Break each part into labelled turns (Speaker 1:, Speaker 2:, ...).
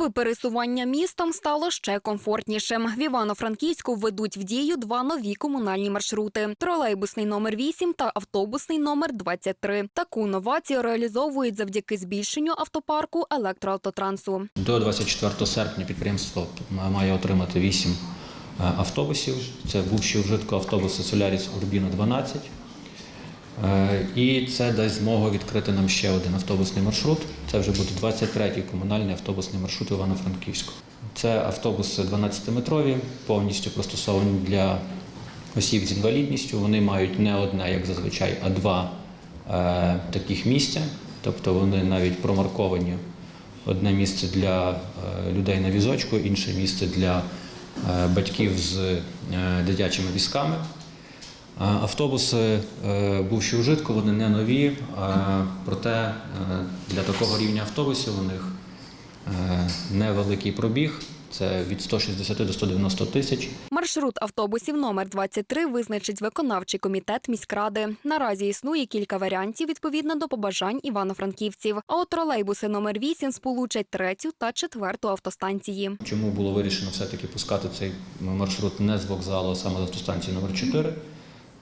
Speaker 1: аби пересування містом стало ще комфортнішим. В Івано-Франківську введуть в дію два нові комунальні маршрути: тролейбусний номер 8 та автобусний номер 23. Таку новацію реалізовують завдяки збільшенню автопарку електроавтотрансу.
Speaker 2: До 24 серпня підприємство має отримати 8 автобусів. Це бувші вжитку автобуси Соляріс Урбіно 12. Е, І це дасть змогу відкрити нам ще один автобусний маршрут. Це вже буде 23-й комунальний автобусний маршрут Івано-Франківську. Це автобуси 12-метрові, повністю пристосовані для осіб з інвалідністю. Вони мають не одне, як зазвичай, а два е, таких місця. Тобто вони навіть промарковані одне місце для е, людей на візочку, інше місце для е, батьків з дитячими візками. А Автобуси е, бувші ужитку, вони не нові, е, проте е, для такого рівня автобусів у них е, невеликий пробіг. Це від 160 до 190 тисяч.
Speaker 1: Маршрут автобусів номер 23 визначить виконавчий комітет міськради. Наразі існує кілька варіантів відповідно до побажань івано-франківців. А от тролейбуси номер 8 сполучать третю та четверту автостанції.
Speaker 2: Чому було вирішено все-таки пускати цей маршрут не з вокзалу, а саме з автостанції номер 4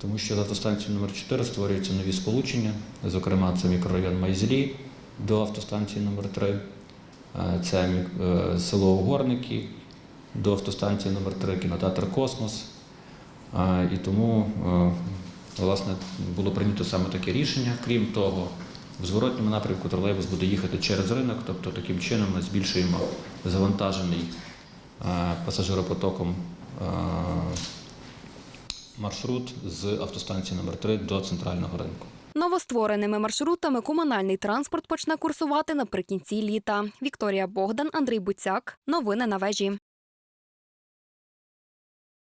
Speaker 2: Тому що з автостанції номер 4 створюються нові сполучення, зокрема, це мікрорайон Майзлі до автостанції номер 3 Е, це е, село Угорники до автостанції номер 3 кінотеатр Космос. Е, І тому власне було прийнято саме таке рішення. Крім того, в зворотньому напрямку тролейбус буде їхати через ринок, тобто таким чином ми збільшуємо завантажений пасажиропотоком маршрут з автостанції номер 3 до центрального ринку.
Speaker 1: Новоствореними маршрутами комунальний транспорт почне курсувати наприкінці літа. Вікторія Богдан, Андрій Буцяк. Новини на вежі.